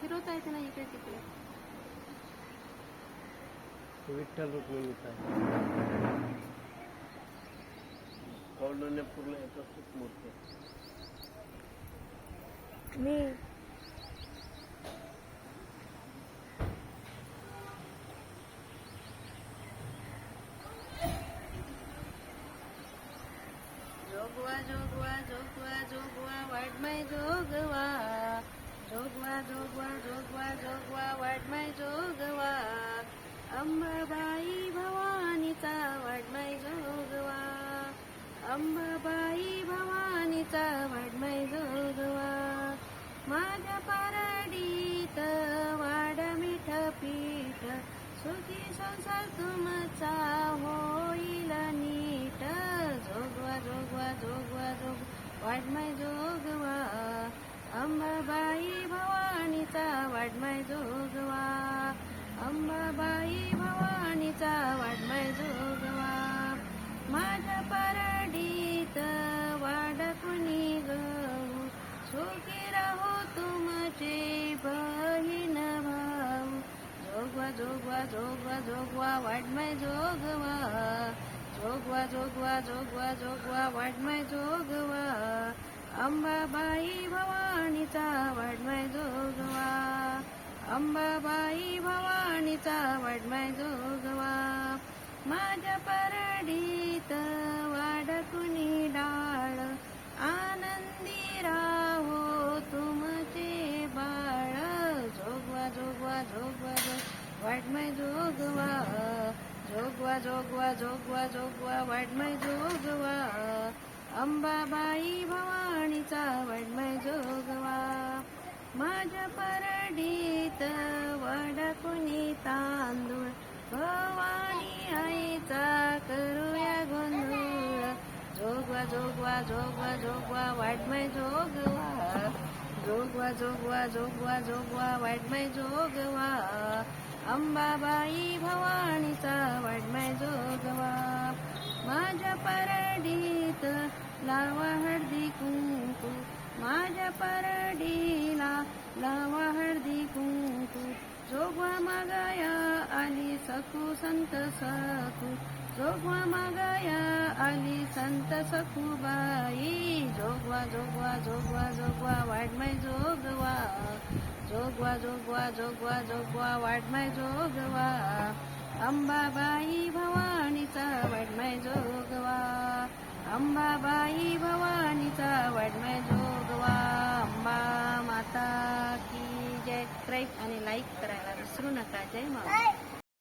फिरवता येते ना इकडे तिकडे? विठ्ठल रुक्मिणीचा आहे कौंडण्यपूरला येत खूप मूर्ती आहे. मी जोगवा जोगवा जोगवा. जोगवा जोगवा जोगवा जोगवा वाटमाय जोगवा अंबाबाई भवानीचा वाटमाय जोगवा अंबाबाई भवानीचा वाटमाय जोगवा माझ्या पारडीत वाड मिठ पीठ सुखी संसार तुमचा होईल नीट जोगवा जोगवा जोगवा जोग वाटमाय जोगवा. अंबाबाई भवानीचा वाटमाय जोगवा. अंबाबाई भवानीचा वाटमाय जोगवा. माझ्या पराडीत वाड कुणी गहू? सुखी राहो तुमचे बहीण भाऊ. जोगवा जोगवा जोगवा जोगवा वाटमाय जोगवा. जोगवा जोगवा जोगवा जोगवा वाटमाय जोगवा. अंबाबाई भवानीचा वाटमाय जोगवा. अंबाबाई भवानीचा वडमाय जोगवा. माझ्या परडीत वाड कुणी डाळ. आनंदी राहो तुमचे बाळ. जोगवा जोगवा जोगवा जोग वाटमय जोगवा. जोगवा जोगवा जोगवा जोगवा वाटमय जोगवा. अंबाबाई भवानीचा वाटमाय जोगवा. माझ्या परडीत वड कुणी तांदूळ. भवानी आईचा करूया गोंधळ. जोगवा जोगवा जोगवा जोगवा वाटमय जोगवा. जोगवा जोगवा जोगवा जोगवा वाटमय जोगवा. अंबाबाई भवानीचा वाटमय जोगवा. परडीला लावा हळदी कुंकू. जोगवा मागाया आली सकू संत सखू जोगवा मागाया आली संत सखूबाई जोगवा जोगवा जोगवा जोगवा वाटमय जोगवा. जोगवा जोगवा जोगवा जोगवा वाटमय जोगवा. अंबाबाई भवानीचा वाटमय जोगवा. अंबाबाई भवानीचा वाटमय जोगवा. सबस्क्राईब आणि लाईक करायला विसरू नका. जय माता